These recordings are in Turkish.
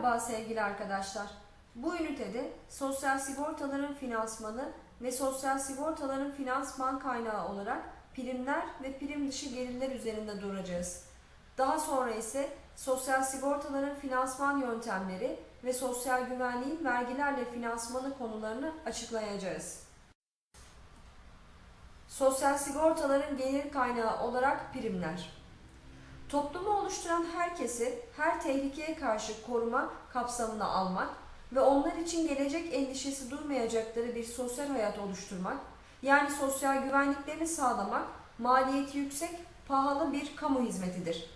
Merhaba sevgili arkadaşlar. Bu ünitede sosyal sigortaların finansmanı ve sosyal sigortaların finansman kaynağı olarak primler ve prim dışı gelirler üzerinde duracağız. Daha sonra ise sosyal sigortaların finansman yöntemleri ve sosyal güvenliğin vergilerle finansmanı konularını açıklayacağız. Sosyal sigortaların gelir kaynağı olarak primler. Toplumu oluşturan herkesi her tehlikeye karşı koruma kapsamına almak ve onlar için gelecek endişesi duymayacakları bir sosyal hayat oluşturmak, yani sosyal güvenliklerini sağlamak, maliyeti yüksek, pahalı bir kamu hizmetidir.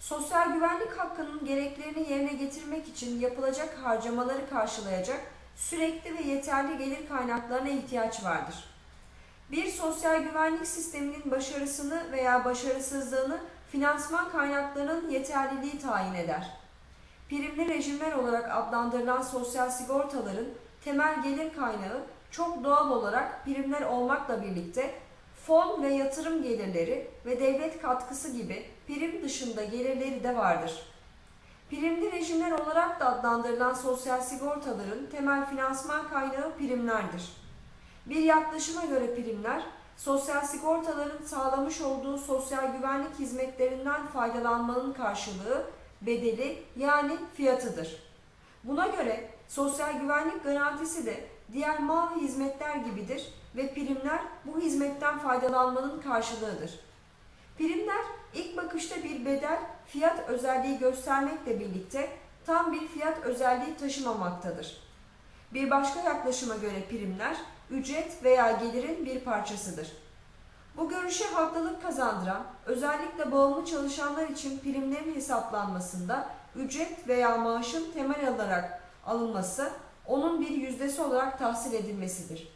Sosyal güvenlik hakkının gereklerini yerine getirmek için yapılacak harcamaları karşılayacak sürekli ve yeterli gelir kaynaklarına ihtiyaç vardır. Bir sosyal güvenlik sisteminin başarısını veya başarısızlığını finansman kaynaklarının yeterliliği tayin eder. Primli rejimler olarak adlandırılan sosyal sigortaların temel gelir kaynağı çok doğal olarak primler olmakla birlikte fon ve yatırım gelirleri ve devlet katkısı gibi prim dışında gelirleri de vardır. Primli rejimler olarak da adlandırılan sosyal sigortaların temel finansman kaynağı primlerdir. Bir yaklaşıma göre primler, sosyal sigortaların sağlamış olduğu sosyal güvenlik hizmetlerinden faydalanmanın karşılığı, bedeli yani fiyatıdır. Buna göre sosyal güvenlik garantisi de diğer mal ve hizmetler gibidir ve primler bu hizmetten faydalanmanın karşılığıdır. Primler ilk bakışta bir bedel, fiyat özelliği göstermekle birlikte tam bir fiyat özelliği taşımamaktadır. Bir başka yaklaşıma göre primler ücret veya gelirin bir parçasıdır. Bu görüşe haklılık kazandıran, özellikle bağımlı çalışanlar için primlerin hesaplanmasında ücret veya maaşın temel alarak alınması, onun bir yüzdesi olarak tahsil edilmesidir.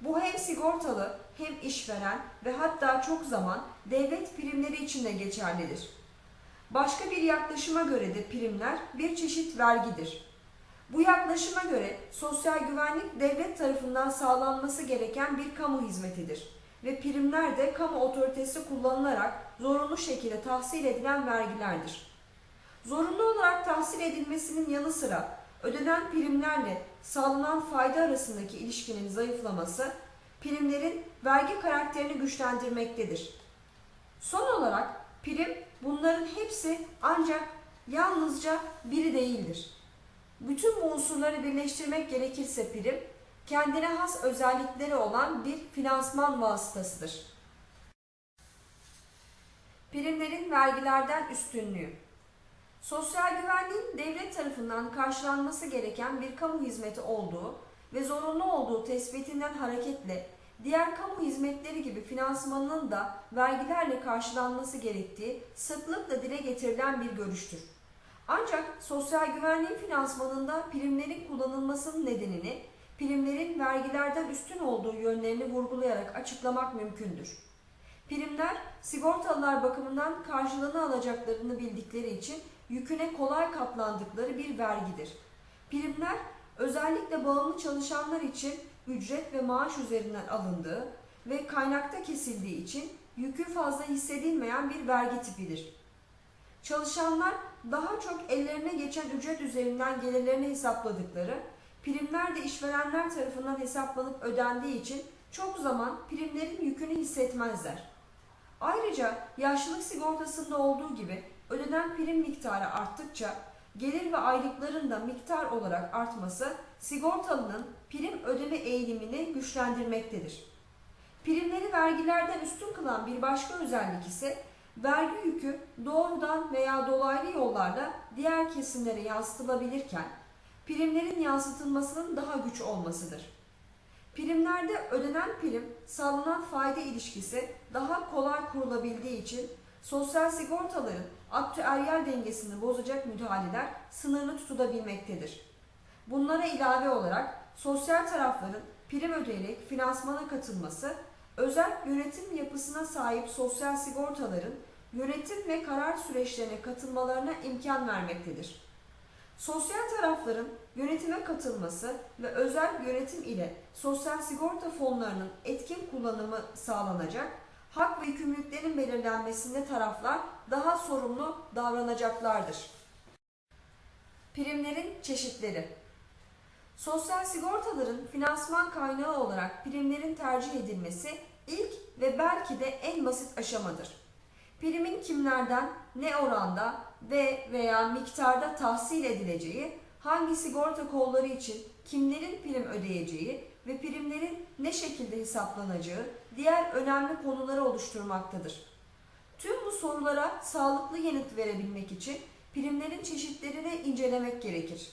Bu hem sigortalı hem işveren ve hatta çok zaman devlet primleri için de geçerlidir. Başka bir yaklaşıma göre de primler bir çeşit vergidir. Bu yaklaşıma göre sosyal güvenlik devlet tarafından sağlanması gereken bir kamu hizmetidir ve primler de kamu otoritesi kullanılarak zorunlu şekilde tahsil edilen vergilerdir. Zorunlu olarak tahsil edilmesinin yanı sıra ödenen primlerle sağlanan fayda arasındaki ilişkinin zayıflaması primlerin vergi karakterini güçlendirmektedir. Son olarak prim bunların hepsi ancak yalnızca biri değildir. Bütün bu unsurları birleştirmek gerekirse prim, kendine has özellikleri olan bir finansman vasıtasıdır. Primlerin vergilerden üstünlüğü Sosyal güvenliğin devlet tarafından karşılanması gereken bir kamu hizmeti olduğu ve zorunlu olduğu tespitinden hareketle diğer kamu hizmetleri gibi finansmanının da vergilerle karşılanması gerektiği sıklıkla dile getirilen bir görüştür. Ancak sosyal güvenliğin finansmanında primlerin kullanılmasının nedenini primlerin vergilerden üstün olduğu yönlerini vurgulayarak açıklamak mümkündür. Primler sigortalılar bakımından karşılığını alacaklarını bildikleri için yüküne kolay katlandıkları bir vergidir. Primler özellikle bağımlı çalışanlar için ücret ve maaş üzerinden alındığı ve kaynakta kesildiği için yükü fazla hissedilmeyen bir vergi tipidir. Çalışanlar daha çok ellerine geçen ücret üzerinden gelirlerini hesapladıkları, primler de işverenler tarafından hesaplanıp ödendiği için çok zaman primlerin yükünü hissetmezler. Ayrıca yaşlılık sigortasında olduğu gibi ödenen prim miktarı arttıkça gelir ve aylıkların da miktar olarak artması sigortalının prim ödeme eğilimini güçlendirmektedir. Primleri vergilerden üstün kılan bir başka özellik ise vergi yükü doğrudan veya dolaylı yollarla diğer kesimlere yansıtılabilirken primlerin yansıtılmasının daha güç olmasıdır. Primlerde ödenen prim sağlanan fayda ilişkisi daha kolay kurulabildiği için sosyal sigortaların aktüeryal dengesini bozacak müdahaleler sınırlı tutulabilmektedir. Bunlara ilave olarak sosyal tarafların prim ödeyerek finansmana katılması, özel yönetim yapısına sahip sosyal sigortaların yönetim ve karar süreçlerine katılmalarına imkan vermektedir. Sosyal tarafların yönetime katılması ve özel yönetim ile sosyal sigorta fonlarının etkin kullanımı sağlanacak, hak ve yükümlülüklerin belirlenmesinde taraflar daha sorumlu davranacaklardır. Primlerin çeşitleri. Sosyal sigortaların finansman kaynağı olarak primlerin tercih edilmesi ilk ve belki de en basit aşamadır. Primin kimlerden, ne oranda ve veya miktarda tahsil edileceği, hangi sigorta kolları için kimlerin prim ödeyeceği ve primlerin ne şekilde hesaplanacağı diğer önemli konuları oluşturmaktadır. Tüm bu sorulara sağlıklı yanıt verebilmek için primlerin çeşitlerini incelemek gerekir.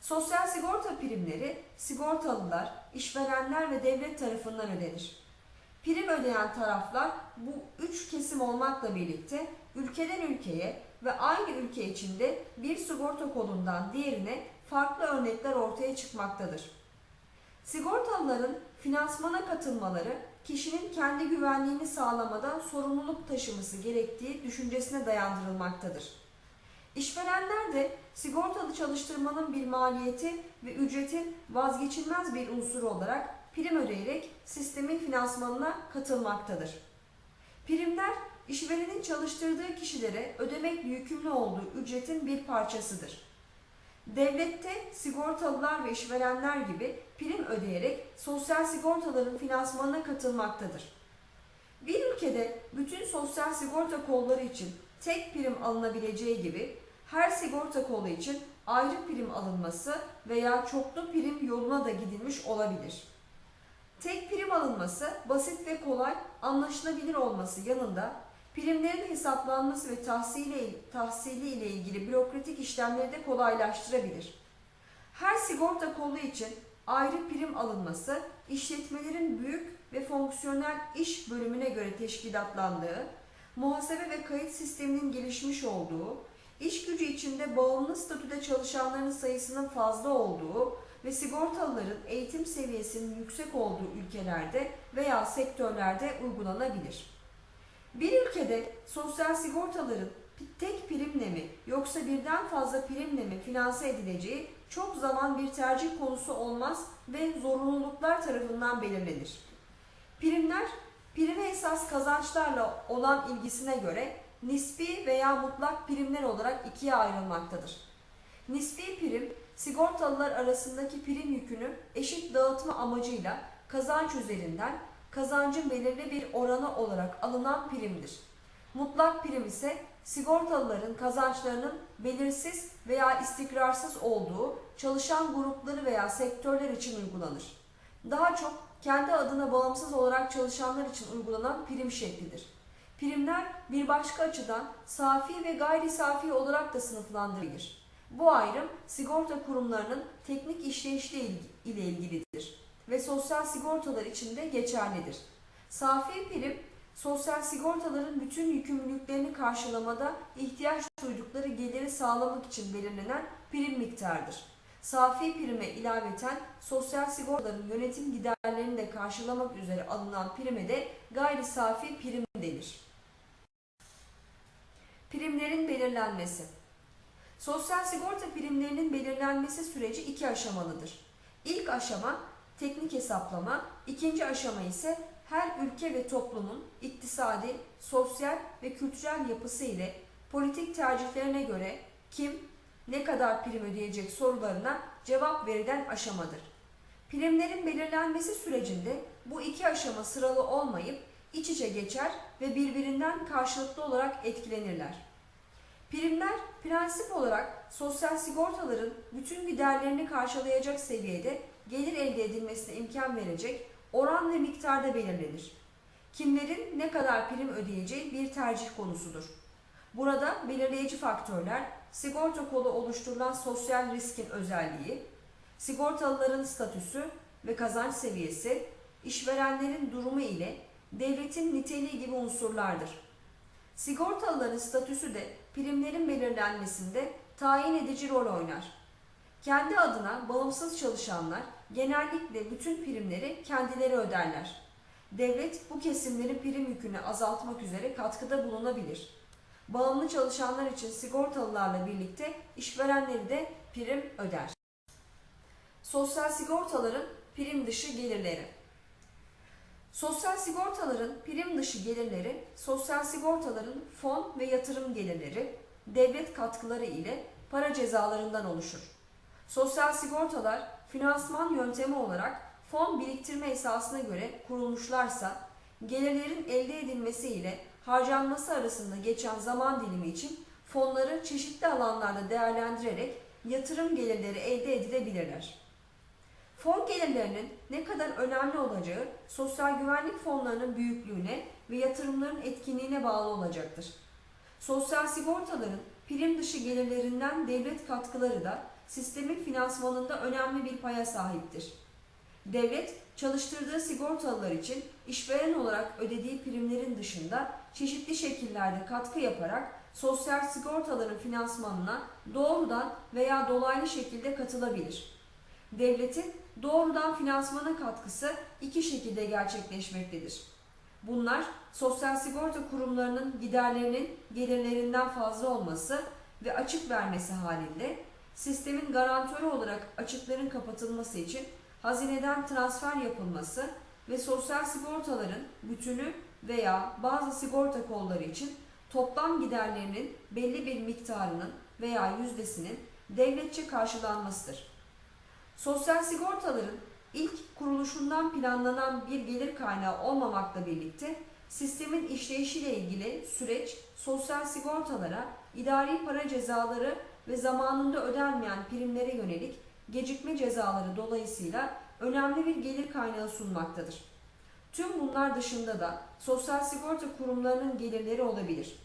Sosyal sigorta primleri sigortalılar, işverenler ve devlet tarafından ödenir. Prim ödeyen taraflar bu üç kesim olmakla birlikte ülkeden ülkeye ve aynı ülke içinde bir sigorta kolundan diğerine farklı örnekler ortaya çıkmaktadır. Sigortalıların finansmana katılmaları kişinin kendi güvenliğini sağlamadan sorumluluk taşıması gerektiği düşüncesine dayandırılmaktadır. İşverenler de sigortalı çalıştırmanın bir maliyeti ve ücretin vazgeçilmez bir unsuru olarak prim ödeyerek sistemin finansmanına katılmaktadır. Primler, işverenin çalıştırdığı kişilere ödemekle yükümlü olduğu ücretin bir parçasıdır. Devlette sigortalılar ve işverenler gibi prim ödeyerek sosyal sigortaların finansmanına katılmaktadır. Bir ülkede bütün sosyal sigorta kolları için tek prim alınabileceği gibi her sigorta kolu için ayrı prim alınması veya çoklu prim yoluna da gidilmiş olabilir. Tek prim alınması basit ve kolay anlaşılabilir olması yanında primlerin hesaplanması ve tahsili, tahsili ile ilgili bürokratik işlemleri de kolaylaştırabilir. Her sigorta kolu için ayrı prim alınması işletmelerin büyük ve fonksiyonel iş bölümüne göre teşkilatlandığı, muhasebe ve kayıt sisteminin gelişmiş olduğu, iş gücü içinde bağımlı statüde çalışanların sayısının fazla olduğu ve sigortalıların eğitim seviyesinin yüksek olduğu ülkelerde veya sektörlerde uygulanabilir. Bir ülkede sosyal sigortaların tek primle mi yoksa birden fazla primle mi finanse edileceği çok zaman bir tercih konusu olmaz ve zorunluluklar tarafından belirlenir. Primler, prime esas kazançlarla olan ilgisine göre nispi veya mutlak primler olarak ikiye ayrılmaktadır. Nispi prim, sigortalılar arasındaki prim yükünü eşit dağıtma amacıyla kazanç üzerinden kazancın belirli bir oranı olarak alınan primdir. Mutlak prim ise sigortalıların kazançlarının belirsiz veya istikrarsız olduğu çalışan grupları veya sektörler için uygulanır. Daha çok kendi adına bağımsız olarak çalışanlar için uygulanan prim şeklidir. Primler bir başka açıdan safi ve gayri safi olarak da sınıflandırılır. Bu ayrım sigorta kurumlarının teknik işleyişle ile ilgilidir ve sosyal sigortalar için de geçerlidir. Safi prim, sosyal sigortaların bütün yükümlülüklerini karşılamada ihtiyaç duydukları geliri sağlamak için belirlenen prim miktardır. Safi prime ilaveten sosyal sigortaların yönetim giderlerini de karşılamak üzere alınan prime de gayri safi prim denir. Primlerin belirlenmesi Sosyal sigorta primlerinin belirlenmesi süreci iki aşamalıdır. İlk aşama teknik hesaplama, ikinci aşama ise her ülke ve toplumun iktisadi, sosyal ve kültürel yapısı ile politik tercihlerine göre kim, ne kadar prim ödeyecek sorularına cevap verilen aşamadır. Primlerin belirlenmesi sürecinde bu iki aşama sıralı olmayıp iç içe geçer ve birbirinden karşılıklı olarak etkilenirler. Primler prensip olarak sosyal sigortaların bütün giderlerini karşılayacak seviyede gelir elde edilmesine imkan verecek oran ve miktarda belirlenir. Kimlerin ne kadar prim ödeyeceği bir tercih konusudur. Burada belirleyici faktörler sigorta kolu oluşturulan sosyal riskin özelliği, sigortalıların statüsü ve kazanç seviyesi, işverenlerin durumu ile devletin niteliği gibi unsurlardır. Sigortalıların statüsü de primlerin belirlenmesinde tayin edici rol oynar. Kendi adına bağımsız çalışanlar genellikle bütün primleri kendileri öderler. Devlet bu kesimlerin prim yükünü azaltmak üzere katkıda bulunabilir. Bağımlı çalışanlar için sigortalılarla birlikte işverenleri de prim öder. Sosyal sigortaların prim dışı gelirleri Sosyal sigortaların prim dışı gelirleri, sosyal sigortaların fon ve yatırım gelirleri, devlet katkıları ile para cezalarından oluşur. Sosyal sigortalar finansman yöntemi olarak fon biriktirme esasına göre kurulmuşlarsa gelirlerin elde edilmesi ile harcanması arasında geçen zaman dilimi için fonları çeşitli alanlarda değerlendirerek yatırım gelirleri elde edilebilirler. Fon gelirlerinin ne kadar önemli olacağı sosyal güvenlik fonlarının büyüklüğüne ve yatırımların etkinliğine bağlı olacaktır. Sosyal sigortaların prim dışı gelirlerinden devlet katkıları da sistemin finansmanında önemli bir paya sahiptir. Devlet çalıştırdığı sigortalılar için işveren olarak ödediği primlerin dışında çeşitli şekillerde katkı yaparak sosyal sigortaların finansmanına doğrudan veya dolaylı şekilde katılabilir. Devletin doğrudan finansmana katkısı iki şekilde gerçekleşmektedir. Bunlar sosyal sigorta kurumlarının giderlerinin gelirlerinden fazla olması ve açık vermesi halinde sistemin garantörü olarak açıkların kapatılması için hazineden transfer yapılması ve sosyal sigortaların bütünü veya bazı sigorta kolları için toplam giderlerinin belli bir miktarının veya yüzdesinin devletçe karşılanmasıdır. Sosyal sigortaların ilk kuruluşundan planlanan bir gelir kaynağı olmamakla birlikte sistemin işleyişiyle ilgili süreç sosyal sigortalara idari para cezaları ve zamanında ödenmeyen primlere yönelik gecikme cezaları dolayısıyla önemli bir gelir kaynağı sunmaktadır. Tüm bunlar dışında da sosyal sigorta kurumlarının gelirleri olabilir.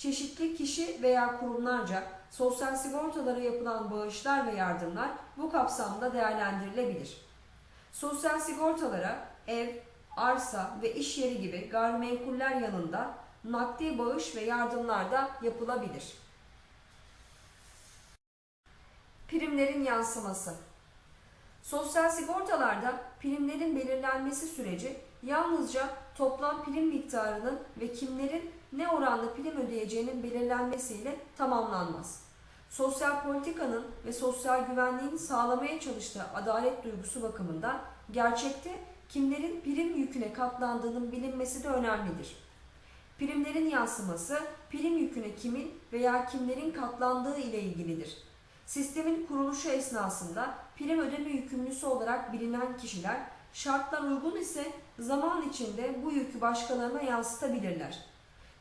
Çeşitli kişi veya kurumlarca sosyal sigortalara yapılan bağışlar ve yardımlar bu kapsamda değerlendirilebilir. Sosyal sigortalara ev, arsa ve iş yeri gibi gayrimenkuller yanında nakdi bağış ve yardımlar da yapılabilir. Primlerin yansıması Sosyal sigortalarda primlerin belirlenmesi süreci yalnızca toplam prim miktarının ve kimlerin ne oranda prim ödeyeceğinin belirlenmesiyle tamamlanmaz. Sosyal politikanın ve sosyal güvenliğin sağlamaya çalıştığı adalet duygusu bakımından gerçekte kimlerin prim yüküne katlandığının bilinmesi de önemlidir. Primlerin yansıması prim yüküne kimin veya kimlerin katlandığı ile ilgilidir. Sistemin kuruluşu esnasında prim ödeme yükümlüsü olarak bilinen kişiler şartlar uygun ise zaman içinde bu yükü başkalarına yansıtabilirler.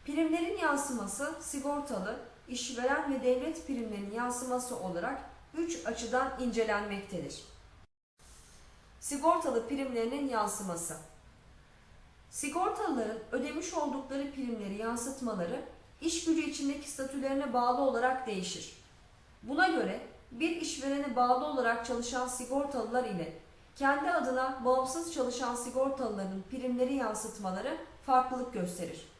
Primlerin yansıması sigortalı, işveren ve devlet primlerinin yansıması olarak üç açıdan incelenmektedir. Sigortalı primlerinin yansıması Sigortalıların ödemiş oldukları primleri yansıtmaları iş gücü içindeki statülerine bağlı olarak değişir. Buna göre bir işverene bağlı olarak çalışan sigortalılar ile kendi adına bağımsız çalışan sigortalıların primleri yansıtmaları farklılık gösterir.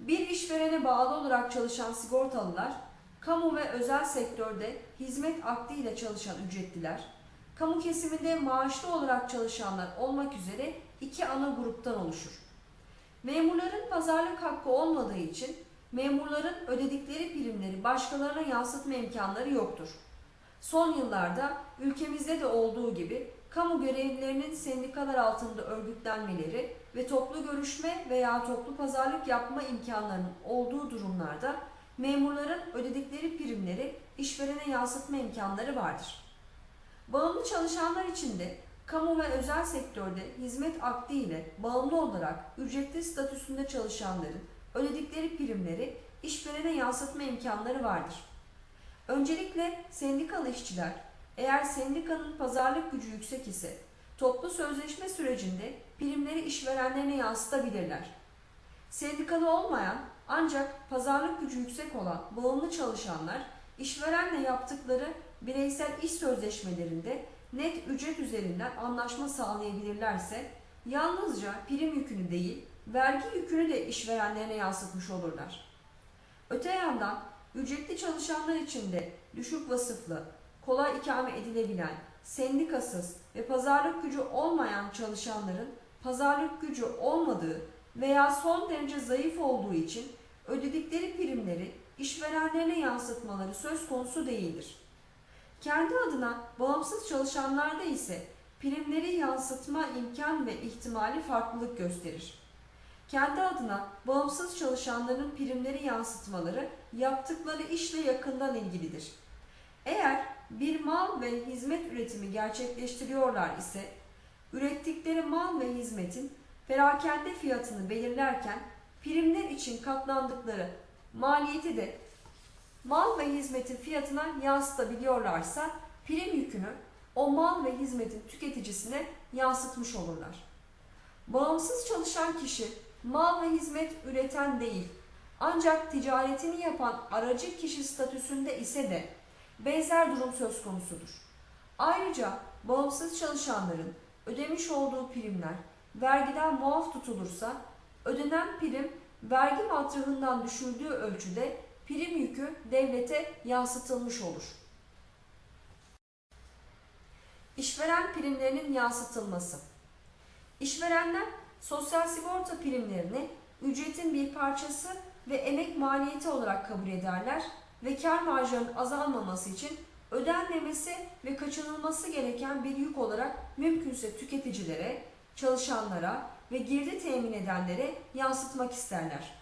Bir işverene bağlı olarak çalışan sigortalılar, kamu ve özel sektörde hizmet akdiyle çalışan ücretliler, kamu kesiminde maaşlı olarak çalışanlar olmak üzere iki ana gruptan oluşur. Memurların pazarlık hakkı olmadığı için memurların ödedikleri primleri başkalarına yansıtma imkanları yoktur. Son yıllarda ülkemizde de olduğu gibi kamu görevlilerinin sendikalar altında örgütlenmeleri ve toplu görüşme veya toplu pazarlık yapma imkanlarının olduğu durumlarda memurların ödedikleri primleri işverene yansıtma imkanları vardır. Bağımlı çalışanlar için de kamu ve özel sektörde hizmet akdi ile bağımlı olarak ücretli statüsünde çalışanların ödedikleri primleri işverene yansıtma imkanları vardır. Öncelikle sendikalı işçiler eğer sendikanın pazarlık gücü yüksek ise toplu sözleşme sürecinde primleri işverenlerine yansıtabilirler. Sendikalı olmayan ancak pazarlık gücü yüksek olan bağımlı çalışanlar işverenle yaptıkları bireysel iş sözleşmelerinde net ücret üzerinden anlaşma sağlayabilirlerse yalnızca prim yükünü değil vergi yükünü de işverenlerine yansıtmış olurlar. Öte yandan ücretli çalışanlar için de düşük vasıflı, kolay ikame edilebilen, sendikasız ve pazarlık gücü olmayan çalışanların pazarlık gücü olmadığı veya son derece zayıf olduğu için ödedikleri primleri işverenlerine yansıtmaları söz konusu değildir. Kendi adına bağımsız çalışanlarda ise primleri yansıtma imkan ve ihtimali farklılık gösterir. Kendi adına bağımsız çalışanların primleri yansıtmaları yaptıkları işle yakından ilgilidir. Eğer bir mal ve hizmet üretimi gerçekleştiriyorlar ise ürettikleri mal ve hizmetin perakende fiyatını belirlerken primler için katlandıkları maliyeti de mal ve hizmetin fiyatına yansıtabiliyorlarsa prim yükünü o mal ve hizmetin tüketicisine yansıtmış olurlar. Bağımsız çalışan kişi mal ve hizmet üreten değil ancak ticaretini yapan aracı kişi statüsünde ise de benzer durum söz konusudur. Ayrıca bağımsız çalışanların ödemiş olduğu primler vergiden muaf tutulursa ödenen prim vergi matrahından düşürdüğü ölçüde prim yükü devlete yansıtılmış olur. İşveren primlerinin yansıtılması İşverenler sosyal sigorta primlerini ücretin bir parçası ve emek maliyeti olarak kabul ederler ve kar marjlarının azalmaması için ödenmemesi ve kaçınılması gereken bir yük olarak mümkünse tüketicilere, çalışanlara ve girdi temin edenlere yansıtmak isterler.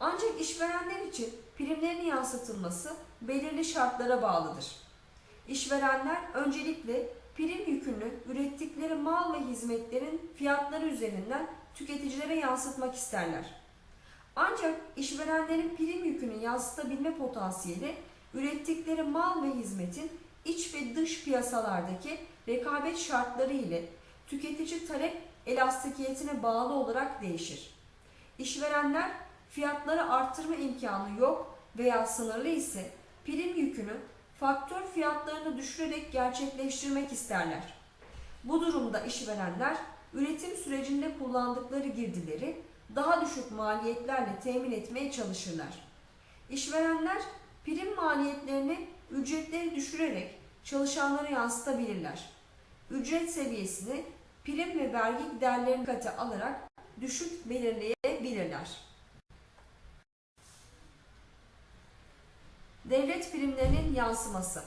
Ancak işverenler için primlerin yansıtılması belirli şartlara bağlıdır. İşverenler öncelikle prim yükünü ürettikleri mal ve hizmetlerin fiyatları üzerinden tüketicilere yansıtmak isterler. Ancak işverenlerin prim yükünü yansıtabilme potansiyeli ürettikleri mal ve hizmetin iç ve dış piyasalardaki rekabet şartları ile tüketici talep elastikiyetine bağlı olarak değişir. İşverenler fiyatları artırma imkanı yok veya sınırlı ise prim yükünü faktör fiyatlarını düşürerek gerçekleştirmek isterler. Bu durumda işverenler üretim sürecinde kullandıkları girdileri daha düşük maliyetlerle temin etmeye çalışırlar. İşverenler prim maliyetlerini ücretleri düşürerek çalışanlara yansıtabilirler. Ücret seviyesini prim ve vergi giderlerini kate alarak düşük belirleyebilirler. Devlet primlerinin yansıması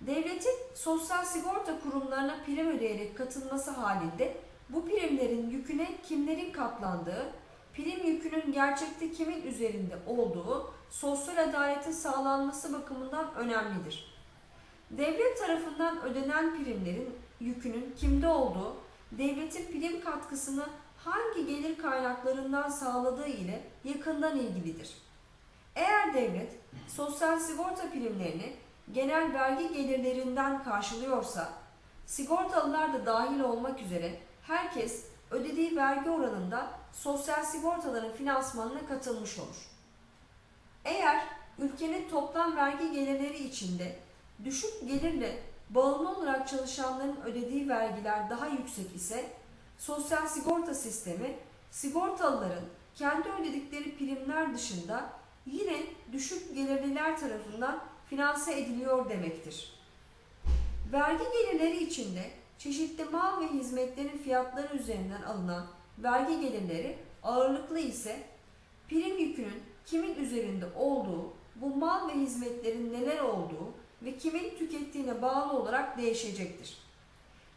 Devletin sosyal sigorta kurumlarına prim ödeyerek katılması halinde bu primlerin yüküne kimlerin katlandığı, prim yükünün gerçekte kimin üzerinde olduğu sosyal adaletin sağlanması bakımından önemlidir. Devlet tarafından ödenen primlerin yükünün kimde olduğu, devletin prim katkısını hangi gelir kaynaklarından sağladığı ile yakından ilgilidir. Eğer devlet sosyal sigorta primlerini genel vergi gelirlerinden karşılıyorsa, sigortalılar da dahil olmak üzere herkes ödediği vergi oranında sosyal sigortaların finansmanına katılmış olur. Eğer ülkenin toplam vergi gelirleri içinde düşük gelirle bağımlı olarak çalışanların ödediği vergiler daha yüksek ise sosyal sigorta sistemi sigortalıların kendi ödedikleri primler dışında yine düşük gelirliler tarafından finanse ediliyor demektir. Vergi gelirleri içinde çeşitli mal ve hizmetlerin fiyatları üzerinden alınan vergi gelirleri ağırlıklı ise prim yükünün kimin üzerinde olduğu, bu mal ve hizmetlerin neler olduğu ve kimin tükettiğine bağlı olarak değişecektir.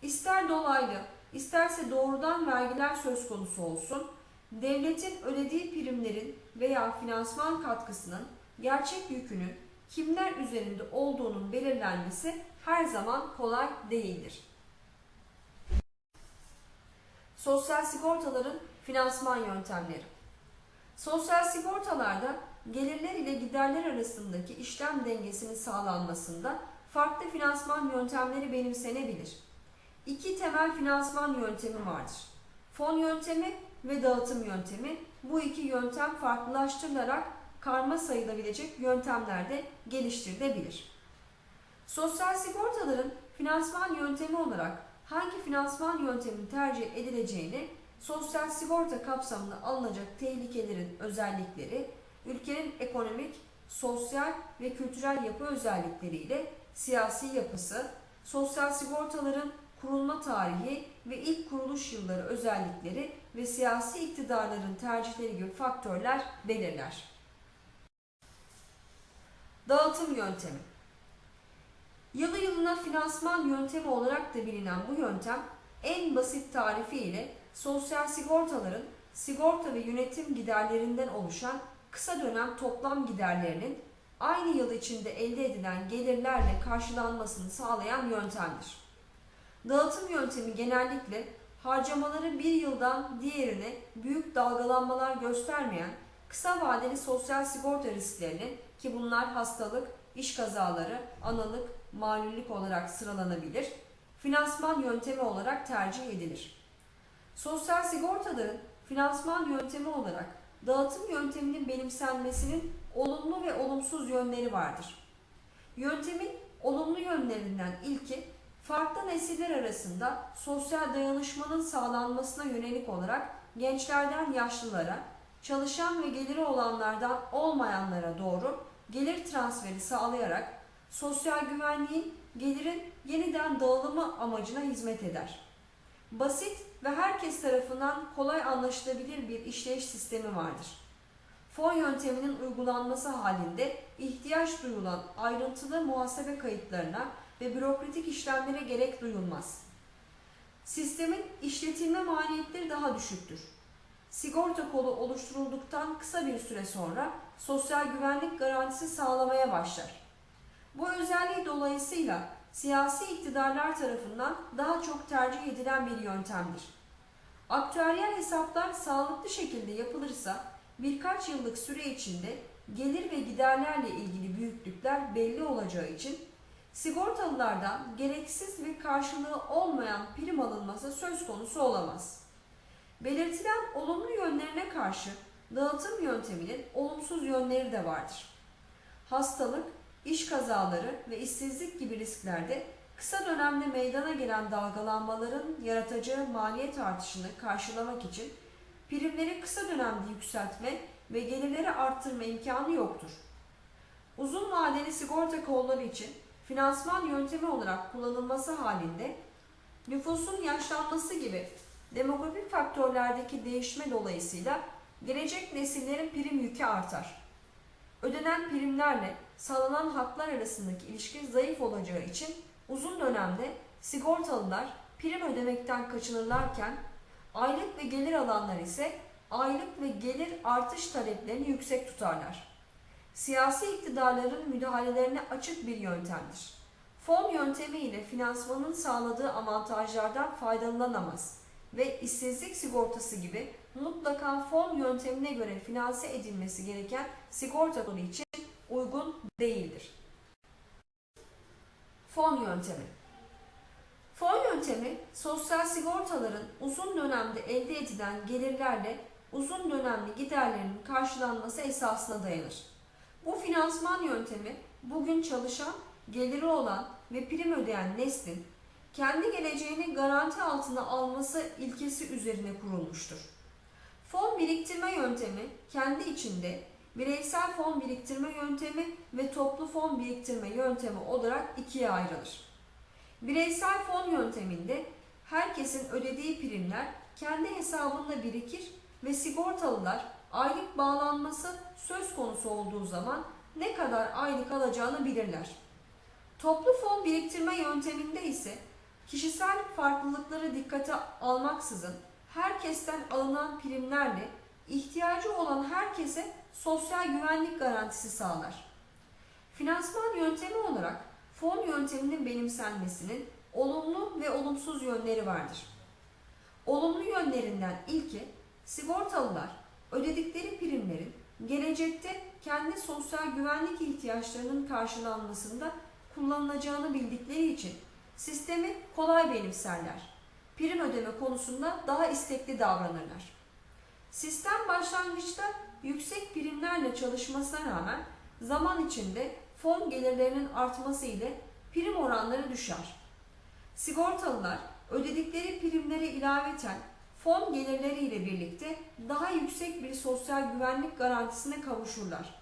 İster dolaylı, isterse doğrudan vergiler söz konusu olsun, devletin ödediği primlerin veya finansman katkısının gerçek yükünün kimler üzerinde olduğunun belirlenmesi her zaman kolay değildir. Sosyal sigortaların finansman yöntemleri. Sosyal sigortalarda gelirler ile giderler arasındaki işlem dengesinin sağlanmasında farklı finansman yöntemleri benimsenebilir. İki temel finansman yöntemi vardır. Fon yöntemi ve dağıtım yöntemi. Bu iki yöntem farklılaştırılarak karma sayılabilecek yöntemlerde geliştirilebilir. Sosyal sigortaların finansman yöntemi olarak hangi finansman yönteminin tercih edileceğini sosyal sigorta kapsamında alınacak tehlikelerin özellikleri, ülkenin ekonomik, sosyal ve kültürel yapı özellikleriyle siyasi yapısı, sosyal sigortaların kurulma tarihi ve ilk kuruluş yılları özellikleri ve siyasi iktidarların tercihleri gibi faktörler belirler. Dağıtım yöntemi Yılı yılına finansman yöntemi olarak da bilinen bu yöntem en basit tarifi ile sosyal sigortaların sigorta ve yönetim giderlerinden oluşan kısa dönem toplam giderlerinin aynı yıl içinde elde edilen gelirlerle karşılanmasını sağlayan yöntemdir. Dağıtım yöntemi genellikle harcamaları bir yıldan diğerine büyük dalgalanmalar göstermeyen kısa vadeli sosyal sigorta risklerini ki bunlar hastalık, iş kazaları, analık, malullik olarak sıralanabilir, finansman yöntemi olarak tercih edilir. Sosyal sigortaların finansman yöntemi olarak dağıtım yönteminin benimsenmesinin olumlu ve olumsuz yönleri vardır. Yöntemin olumlu yönlerinden ilki farklı nesiller arasında sosyal dayanışmanın sağlanmasına yönelik olarak gençlerden yaşlılara, çalışan ve geliri olanlardan olmayanlara doğru gelir transferi sağlayarak sosyal güvenliğin gelirin yeniden dağılımı amacına hizmet eder. Basit ve herkes tarafından kolay anlaşılabilir bir işleyiş sistemi vardır. Fon yönteminin uygulanması halinde ihtiyaç duyulan ayrıntılı muhasebe kayıtlarına ve bürokratik işlemlere gerek duyulmaz. Sistemin işletilme maliyetleri daha düşüktür. Sigorta kolu oluşturulduktan kısa bir süre sonra sosyal güvenlik garantisi sağlamaya başlar. Bu özelliği dolayısıyla siyasi iktidarlar tarafından daha çok tercih edilen bir yöntemdir. Aktüeryel hesaplar sağlıklı şekilde yapılırsa birkaç yıllık süre içinde gelir ve giderlerle ilgili büyüklükler belli olacağı için sigortalılardan gereksiz ve karşılığı olmayan prim alınması söz konusu olamaz. Belirtilen olumlu yönlerine karşı dağıtım yönteminin olumsuz yönleri de vardır. Hastalık, iş kazaları ve işsizlik gibi risklerde kısa dönemde meydana gelen dalgalanmaların yaratacağı maliyet artışını karşılamak için primleri kısa dönemde yükseltme ve gelirleri arttırma imkanı yoktur. Uzun vadeli sigorta kolları için finansman yöntemi olarak kullanılması halinde nüfusun yaşlanması gibi demografik faktörlerdeki değişme dolayısıyla gelecek nesillerin prim yükü artar. Ödenen primlerle sağlanan haklar arasındaki ilişki zayıf olacağı için uzun dönemde sigortalılar prim ödemekten kaçınırlarken aylık ve gelir alanlar ise aylık ve gelir artış taleplerini yüksek tutarlar. Siyasi iktidarların müdahalelerine açık bir yöntemdir. Fon yöntemi ile finansmanın sağladığı avantajlardan faydalanamaz ve işsizlik sigortası gibi mutlaka fon yöntemine göre finanse edilmesi gereken sigorta için uygun değildir. Fon yöntemi Fon yöntemi sosyal sigortaların uzun dönemde elde edilen gelirlerle uzun dönemli giderlerinin karşılanması esasına dayanır. Bu finansman yöntemi bugün çalışan, geliri olan ve prim ödeyen neslin kendi geleceğini garanti altına alması ilkesi üzerine kurulmuştur. Fon biriktirme yöntemi kendi içinde bireysel fon biriktirme yöntemi ve toplu fon biriktirme yöntemi olarak ikiye ayrılır. Bireysel fon yönteminde herkesin ödediği primler kendi hesabında birikir ve sigortalılar aylık bağlanması söz konusu olduğu zaman ne kadar aylık alacağını bilirler. Toplu fon biriktirme yönteminde ise kişisel farklılıkları dikkate almaksızın herkesten alınan primlerle ihtiyacı olan herkese sosyal güvenlik garantisi sağlar. Finansman yöntemi olarak fon yönteminin benimsenmesinin olumlu ve olumsuz yönleri vardır. Olumlu yönlerinden ilki sigortalılar ödedikleri primlerin gelecekte kendi sosyal güvenlik ihtiyaçlarının karşılanmasında kullanılacağını bildikleri için sistemi kolay benimserler. Prim ödeme konusunda daha istekli davranırlar. Sistem başlangıçta yüksek primlerle çalışmasına rağmen zaman içinde fon gelirlerinin artması ile prim oranları düşer. Sigortalılar ödedikleri primlere ilaveten fon gelirleri ile birlikte daha yüksek bir sosyal güvenlik garantisine kavuşurlar.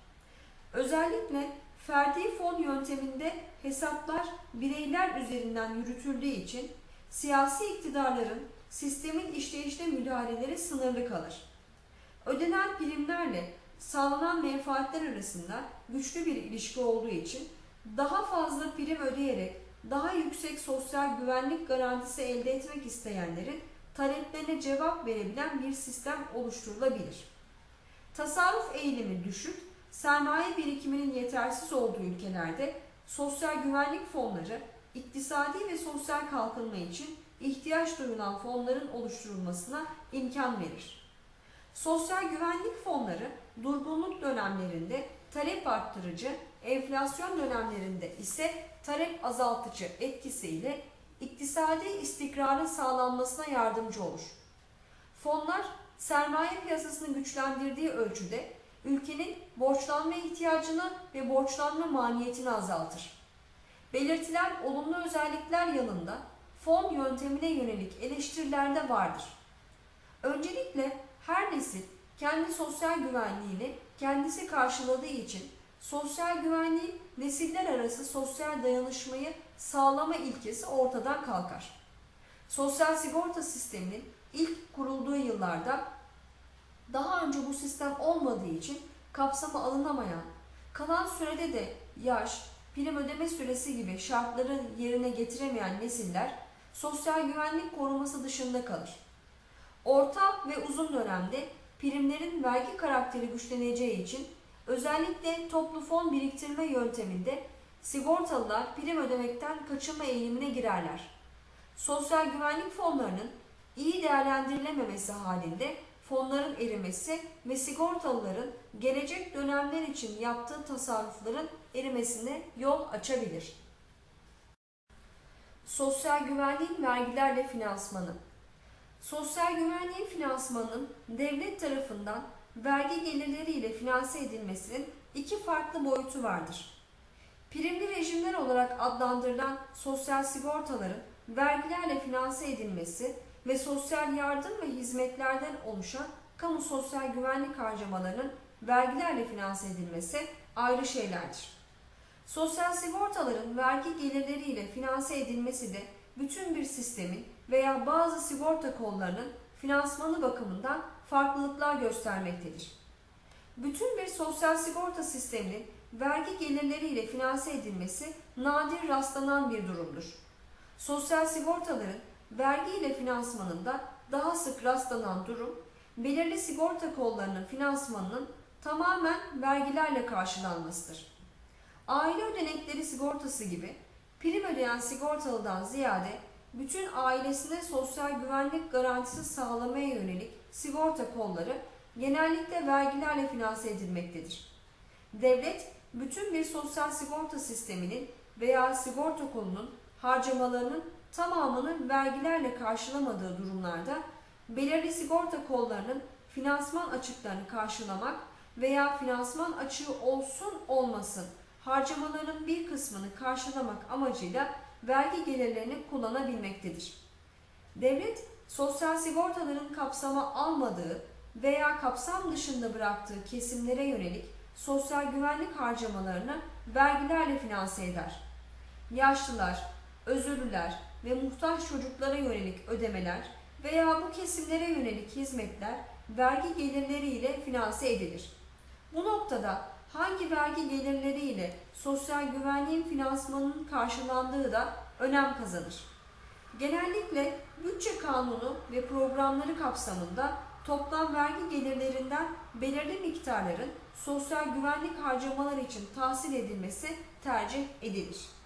Özellikle ferdi fon yönteminde hesaplar bireyler üzerinden yürütüldüğü için siyasi iktidarların sistemin işleyişine müdahaleleri sınırlı kalır. Ödenen primlerle sağlanan menfaatler arasında güçlü bir ilişki olduğu için daha fazla prim ödeyerek daha yüksek sosyal güvenlik garantisi elde etmek isteyenlerin taleplerine cevap verebilen bir sistem oluşturulabilir. Tasarruf eğilimi düşük, sermaye birikiminin yetersiz olduğu ülkelerde sosyal güvenlik fonları iktisadi ve sosyal kalkınma için ihtiyaç duyulan fonların oluşturulmasına imkan verir. Sosyal güvenlik fonları durgunluk dönemlerinde talep arttırıcı, enflasyon dönemlerinde ise talep azaltıcı etkisiyle iktisadi istikrarın sağlanmasına yardımcı olur. Fonlar sermaye piyasasını güçlendirdiği ölçüde ülkenin borçlanma ihtiyacını ve borçlanma maliyetini azaltır. Belirtilen olumlu özellikler yanında fon yöntemine yönelik eleştiriler de vardır. Öncelikle her nesil kendi sosyal güvenliğini kendisi karşıladığı için sosyal güvenliğin nesiller arası sosyal dayanışmayı sağlama ilkesi ortadan kalkar. Sosyal sigorta sisteminin ilk kurulduğu yıllarda daha önce bu sistem olmadığı için kapsama alınamayan, kalan sürede de yaş, prim ödeme süresi gibi şartları yerine getiremeyen nesiller sosyal güvenlik koruması dışında kalır. Orta ve uzun dönemde primlerin vergi karakteri güçleneceği için özellikle toplu fon biriktirme yönteminde sigortalılar prim ödemekten kaçınma eğilimine girerler. Sosyal güvenlik fonlarının iyi değerlendirilememesi halinde fonların erimesi ve sigortalıların gelecek dönemler için yaptığı tasarrufların erimesine yol açabilir. Sosyal güvenliğin vergilerle finansmanı Sosyal güvenliğin finansmanının devlet tarafından vergi gelirleriyle finanse edilmesinin iki farklı boyutu vardır. Primli rejimler olarak adlandırılan sosyal sigortaların vergilerle finanse edilmesi ve sosyal yardım ve hizmetlerden oluşan kamu sosyal güvenlik harcamalarının vergilerle finanse edilmesi ayrı şeylerdir. Sosyal sigortaların vergi gelirleriyle finanse edilmesi de bütün bir sistemin veya bazı sigorta kollarının finansmanı bakımından farklılıklar göstermektedir. Bütün bir sosyal sigorta sisteminin vergi gelirleriyle finanse edilmesi nadir rastlanan bir durumdur. Sosyal sigortaların vergi ile finansmanında daha sık rastlanan durum, belirli sigorta kollarının finansmanının tamamen vergilerle karşılanmasıdır. Aile ödenekleri sigortası gibi prim ödeyen sigortalıdan ziyade bütün ailesine sosyal güvenlik garantisi sağlamaya yönelik sigorta kolları genellikle vergilerle finanse edilmektedir. Devlet, bütün bir sosyal sigorta sisteminin veya sigorta kolunun harcamalarının tamamını vergilerle karşılamadığı durumlarda belirli sigorta kollarının finansman açıklarını karşılamak veya finansman açığı olsun olmasın harcamaların bir kısmını karşılamak amacıyla vergi gelirlerini kullanabilmektedir. Devlet, sosyal sigortaların kapsama almadığı veya kapsam dışında bıraktığı kesimlere yönelik sosyal güvenlik harcamalarını vergilerle finanse eder. Yaşlılar, özürlüler ve muhtaç çocuklara yönelik ödemeler veya bu kesimlere yönelik hizmetler vergi gelirleriyle finanse edilir. Bu noktada hangi vergi gelirleriyle sosyal güvenliğin finansmanının karşılandığı da önem kazanır. Genellikle bütçe kanunu ve programları kapsamında toplam vergi gelirlerinden belirli miktarların sosyal güvenlik harcamaları için tahsil edilmesi tercih edilir.